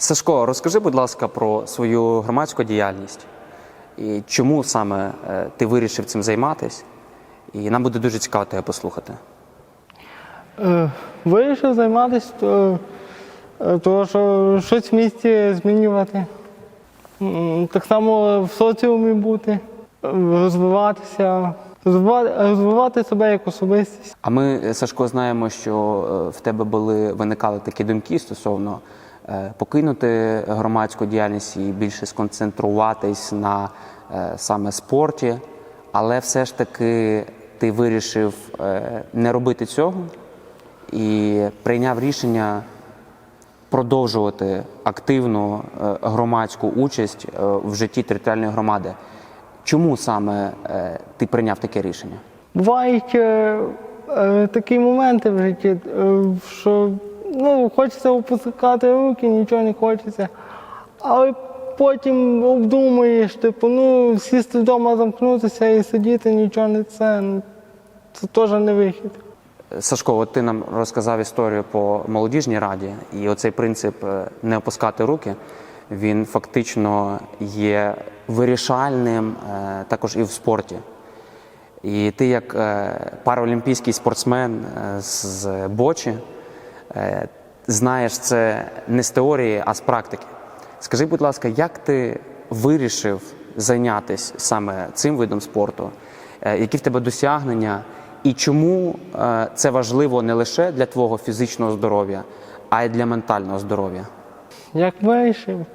Сашко, розкажи, будь ласка, про свою громадську діяльність і чому саме е, ти вирішив цим займатися? І нам буде дуже цікаво тебе послухати. Е, Вирішив займатися, то, е, того, що щось в місті змінювати. Так само в соціумі бути, розвиватися, розвивати, розвивати себе як особистість. А ми, Сашко, знаємо, що в тебе були виникали такі думки стосовно покинути громадську діяльність і більше сконцентруватись на е, саме спорті, але все ж таки ти вирішив е, не робити цього і прийняв рішення продовжувати активну е, громадську участь е, в житті територіальної громади. Чому саме е, ти прийняв таке рішення? Бувають е, е, такі моменти в житті, е, що ну, хочеться опускати руки, нічого не хочеться. Але потім обдумуєш, типу, ну, сісти вдома, замкнутися і сидіти, нічого не це. ну, Це теж не вихід. Сашко, от ти нам розказав історію по молодіжній раді, і оцей принцип е, не опускати руки, він фактично є вирішальним е, також і в спорті. І ти, як е, параолімпійський спортсмен з Бочі, знаєш це не з теорії, а з практики. Скажи, будь ласка, як ти вирішив зайнятися саме цим видом спорту? Е, Які в тебе досягнення? І чому е, це важливо не лише для твого фізичного здоров'я, а й для ментального здоров'я? Як вирішив.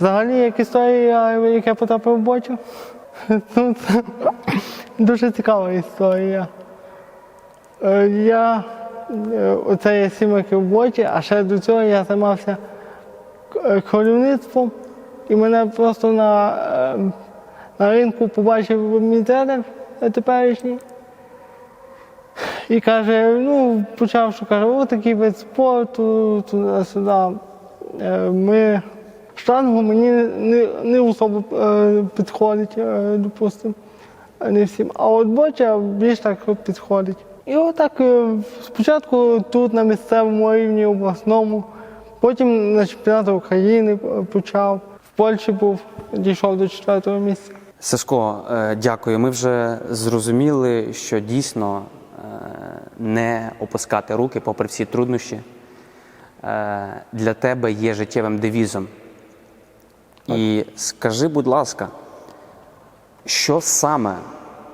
Взагалі, як історія, як я потрапив в бочу, ну, це дуже цікава історія. Е, Я оце є сім в бочі, а ще до цього я займався е, і мене просто на, е, на ринку побачив мій е, теперішній. І каже, ну, почав, що каже, о, такий вид спорту, туди-сюди. Е, Ми штангу мені не, не особо е, підходить, е, допустимо, не всім. А от боча більш так підходить. І отак е, спочатку тут на місцевому рівні, обласному, потім на чемпіонату України почав, в Польщі був, дійшов до четвертого місця. Сашко, е, дякую. Ми вже зрозуміли, що дійсно е, не опускати руки, попри всі труднощі, для тебе є життєвим девізом. І скажи, будь ласка, що саме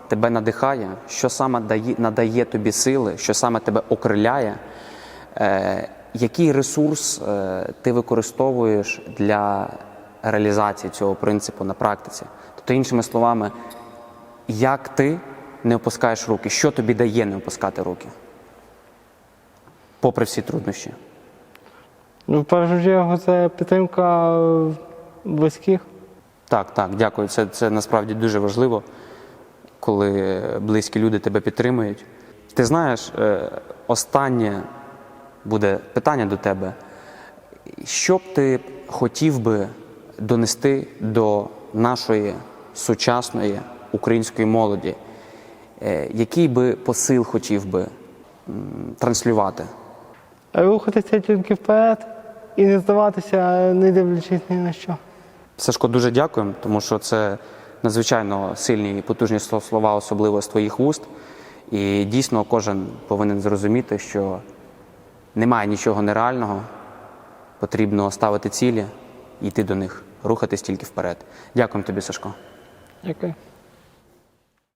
тебе надихає, що саме дає, надає тобі сили, що саме тебе окриляє, е, який ресурс е, ти використовуєш для реалізації цього принципу на практиці? Тобто, іншими словами, як ти не опускаєш руки, що тобі дає не опускати руки? Попри всі труднощі. Ну, в першу чергу це підтримка близьких. Так, так, дякую. Це, це насправді дуже важливо, коли близькі люди тебе підтримують. Ти знаєш, е, останнє буде питання до тебе. Що б ти хотів би донести до нашої сучасної української молоді? Е, Який би посил хотів би транслювати? Рухатися тільки вперед і не здаватися, не дивлячись ні на що. Сашко, дуже дякуємо, тому що це надзвичайно сильні і потужні слова, особливо з твоїх вуст. І дійсно кожен повинен зрозуміти, що немає нічого нереального, потрібно ставити цілі йти до них, рухатись тільки вперед. Дякуємо тобі, Сашко. Дякую.